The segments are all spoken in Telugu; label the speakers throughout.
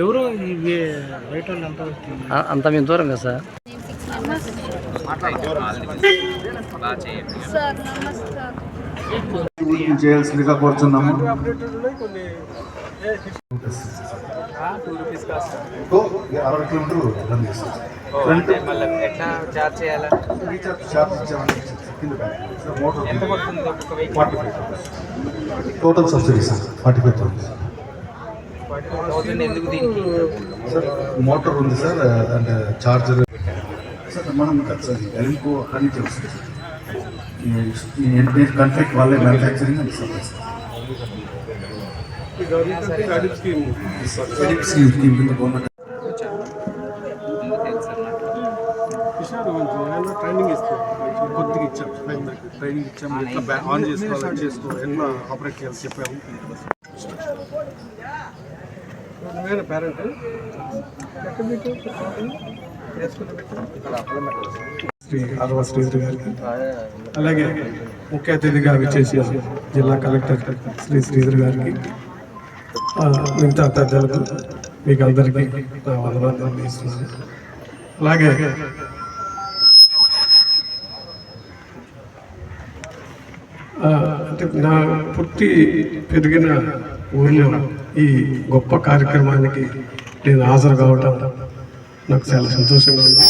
Speaker 1: ఎవరు
Speaker 2: అంత మేము దూరం కదా సార్?
Speaker 3: సార్ నమస్కారం.
Speaker 4: చేయాల్సిందిగా కోరుతున్నాము అరవై కిలోమీటర్లు రన్ చేస్తాం. ఫ్రంట్
Speaker 5: ఎట్లా చార్జ్ చేయాలా?
Speaker 4: రీఛార్జ్ ఛార్జ్ ఇచ్చామని కింద బ్యాక్. సార్, మోటార్
Speaker 5: ఎంత పడుతుంది ఒక్కొక్క vehicle
Speaker 4: forty five total subsidy sir forty five thousand
Speaker 5: thousand ఎందుకు దీనికి
Speaker 4: సార్ మోటార్ ఉంది సార్ అండ్ చార్జర్ సార్ మనం కాదు సార్ ఎల్కో అని తెలుసు ఈ కంట్రీకి వాళ్ళే manufacturing and supply sir scheme కింద గవర్నమెంట్
Speaker 6: కొద్దిగా ఇచ్చాం. ట్రైనింగ్ ఇచ్చాం. ఎట్లా ఆన్ చేసుకోవాలి చేసుకోవాలి ఎట్లా ఆపరేట్ చేయాలి చెప్పాము నువ్వేనా పేరెంట్? శ్రీ అరవ శ్రీధర్ గారికి అలాగే ముఖ్య అతిథిగా విచ్చేసి జిల్లా కలెక్టర్ శ్రీ శ్రీధర్ గారికి మిగతా పెద్దలకు మీకు అందరికీ వందనాలు తెలియజేస్తున్నాను. అలాగే అంటే నా పుట్టి పెరిగిన ఊర్లో ఈ గొప్ప కార్యక్రమానికి నేను హాజరు కావటం నాకు చాలా సంతోషంగా ఉంది.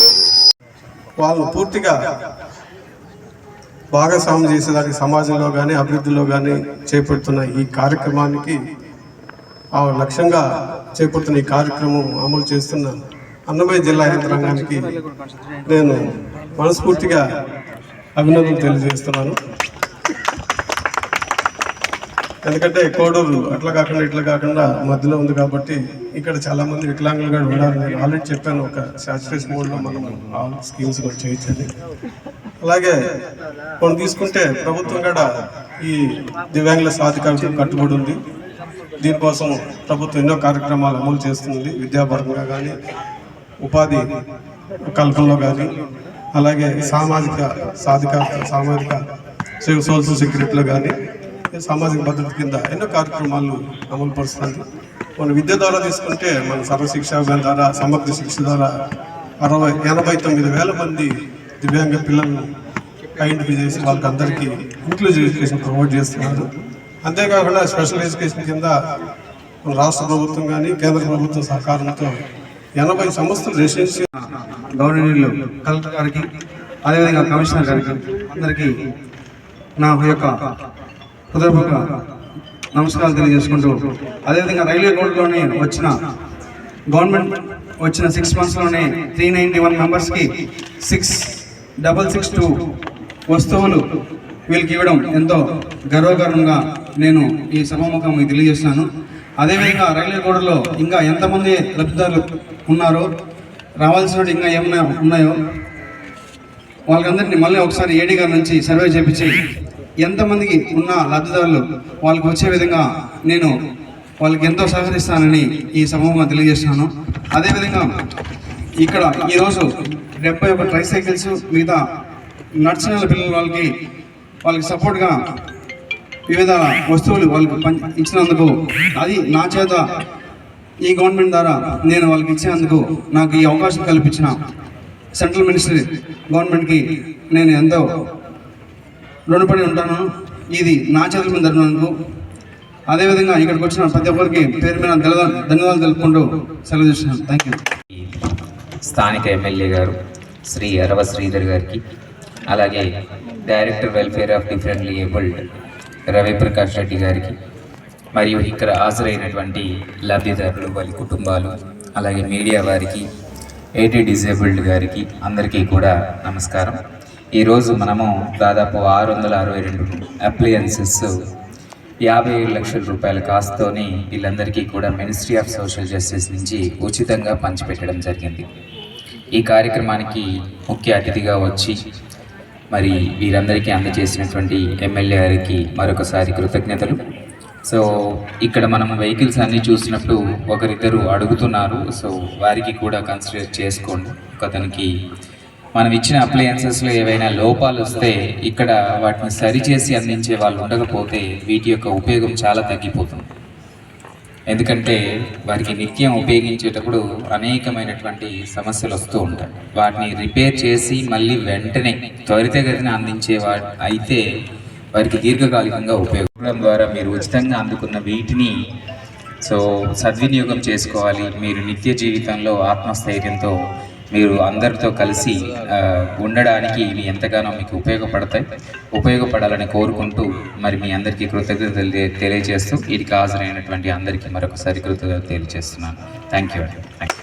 Speaker 6: వాళ్ళు పూర్తిగా భాగస్వామ్యం చేసేదానికి సమాజంలో కానీ అభివృద్ధిలో కానీ చేపడుతున్న ఈ కార్యక్రమానికి ఆ లక్ష్యంగా చేపడుతున్న ఈ కార్యక్రమం అమలు చేస్తున్న అన్నమయ్య జిల్లా యంత్రాంగానికి నేను మనస్ఫూర్తిగా అభినందనలు తెలియజేస్తున్నాను. ఎందుకంటే కోడూరు అట్లా కాకుండా ఇట్లా కాకుండా మధ్యలో ఉంది కాబట్టి ఇక్కడ చాలా మంది వికలాంగులు కూడా ఉన్నారు నేను ఆల్రెడీ చెప్పాను ఒక శాచురేస్ మోడ్లో మనం ఆల్ స్కీమ్స్ కూడా చేయించండి అలాగే మనం తీసుకుంటే ప్రభుత్వం కూడా ఈ దివ్యాంగుల సాధికారతకు కట్టుబడి ఉంది. దీనికోసం ప్రభుత్వం ఎన్నో కార్యక్రమాలు అమలు చేస్తుంది. విద్యాపరంగా కానీ ఉపాధి కల్పనలో కానీ అలాగే సామాజిక సాధికారత సామాజిక సోషల్ సెక్యూరిటీలో కానీ సామాజిక భద్రత కింద ఎన్నో కార్యక్రమాలు అమలు పరుస్తుంది మన విద్య ద్వారా తీసుకుంటే మన సర్వశిక్ష అభియాన్ ద్వారా సమగ్ర శిక్ష ద్వారా అరవై ఎనభై తొమ్మిది వేల మంది దివ్యాంగ పిల్లలను ఐడెంటిఫై చేసి వాళ్ళకి అందరికీ ఇంక్లూజివ్ ఎడ్యుకేషన్ ప్రొవైడ్ చేస్తున్నారు. అంతేకాకుండా స్పెషల్ ఎడ్యుకేషన్ కింద మన రాష్ట్ర ప్రభుత్వం కానీ కేంద్ర ప్రభుత్వం సహకారంతో ఎనభై సంస్థలు రెసిడెన్షియల్
Speaker 7: గవర్నర్లు కలెక్టర్ గారికి అదేవిధంగా కమిషనర్ గారికి అందరికీ నా యొక్క హృదయపూర్వక నమస్కారాలు తెలియజేసుకుంటూ అదేవిధంగా రైల్వే కోర్టులోనే వచ్చిన గవర్నమెంట్ వచ్చిన సిక్స్ మంత్స్లోనే త్రీ నైంటీ వన్ మెంబర్స్కి సిక్స్ డబల్ సిక్స్ టూ వస్తువులు వీళ్ళకి ఇవ్వడం ఎంతో గర్వకారణంగా నేను ఈ సభాముఖం మీకు తెలియజేస్తున్నాను. అదేవిధంగా రైల్వే కోడలో ఇంకా ఎంతమంది లబ్ధిదారులు ఉన్నారో రావాల్సిన ఇంకా ఏమైనా ఉన్నాయో వాళ్ళందరినీ మళ్ళీ ఒకసారి ఏడీ గారి నుంచి సర్వే చేపించి ఎంతమందికి ఉన్న లబ్ధిదారులు వాళ్ళకి వచ్చే విధంగా నేను వాళ్ళకి ఎంతో సహకరిస్తానని ఈ సమూహంగా తెలియజేస్తున్నాను. అదేవిధంగా ఇక్కడ ఈరోజు డెబ్బై ఒక ట్రైసైకిల్స్ మిగతా నడిచిన పిల్లల వాళ్ళకి వాళ్ళకి సపోర్ట్గా వివిధ వస్తువులు వాళ్ళకి పం- ఇచ్చినందుకు అది నా చేత ఈ గవర్నమెంట్ ద్వారా నేను వాళ్ళకి ఇచ్చినందుకు నాకు ఈ అవకాశం కల్పించిన సెంట్రల్ మినిస్టర్ గవర్నమెంట్కి నేను ఎంతో రుణపడి ఉంటాను. ఇది నా చేతుల మీద జరిగినందుకు. అదేవిధంగా ఇక్కడికి వచ్చిన ప్రతి ఒక్కరికి పేరు మీద ధన్యవాదాలు ధన్యవాదాలు తెలుపుకుంటూ సెలవు చేస్తున్నాను థ్యాంక్ యూ
Speaker 5: స్థానిక ఎమ్మెల్యే గారు శ్రీ అరవ శ్రీధర్ గారికి అలాగే director welfare of differently abled Ravi Prakash Reddy గారికి మరియు ఇక్కడ హాజరైనటువంటి లబ్ధిదారులు వారి కుటుంబాలు అలాగే మీడియా వారికి ఏటీ డిజేబుల్డ్ గారికి అందరికీ కూడా నమస్కారం. ఈరోజు మనము దాదాపు ఆరు వందల అరవై రెండు అప్లియన్సెస్ యాభై ఏడు లక్షల రూపాయల కాస్తోని వీళ్ళందరికీ కూడా మినిస్ట్రీ ఆఫ్ సోషల్ జస్టిస్ నుంచి ఉచితంగా పంచిపెట్టడం జరిగింది. ఈ కార్యక్రమానికి ముఖ్య అతిథిగా వచ్చి మరి వీరందరికీ అందజేసినటువంటి ఎమ్మెల్యే గారికి మరొకసారి కృతజ్ఞతలు. సో ఇక్కడ మనం వెహికల్స్ అన్నీ చూసినప్పుడు ఒకరిద్దరు అడుగుతున్నారు. సో వారికి కూడా కన్సిడర్ చేసుకోండి. ఒకతనికి మనం ఇచ్చిన అప్లయన్సెస్లో ఏవైనా లోపాలు వస్తే ఇక్కడ వాటిని సరిచేసి అందించే వాళ్ళు ఉండకపోతే వీటి యొక్క ఉపయోగం చాలా తగ్గిపోతుంది. ఎందుకంటే వారికి నిత్యం ఉపయోగించేటప్పుడు అనేకమైనటువంటి సమస్యలు వస్తూ ఉంటాయి. వాటిని రిపేర్ చేసి మళ్ళీ వెంటనే త్వరితగతిన అందించే వా అయితే వారికి దీర్ఘకాలికంగా ఉపయోగం. ద్వారా మీరు ఉచితంగా అందుకున్న వీటిని సో సద్వినియోగం చేసుకోవాలి. మీరు నిత్య జీవితంలో ఆత్మస్థైర్యంతో మీరు అందరితో కలిసి ఉండడానికి ఇవి ఎంతగానో మీకు ఉపయోగపడతాయి. ఉపయోగపడాలని కోరుకుంటూ మరి మీ అందరికీ కృతజ్ఞతలు తెలియజేస్తూ వీటికి హాజరైనటువంటి అందరికీ మరొకసారి కృతజ్ఞతలు తెలియజేస్తున్నాను. Thank you thank you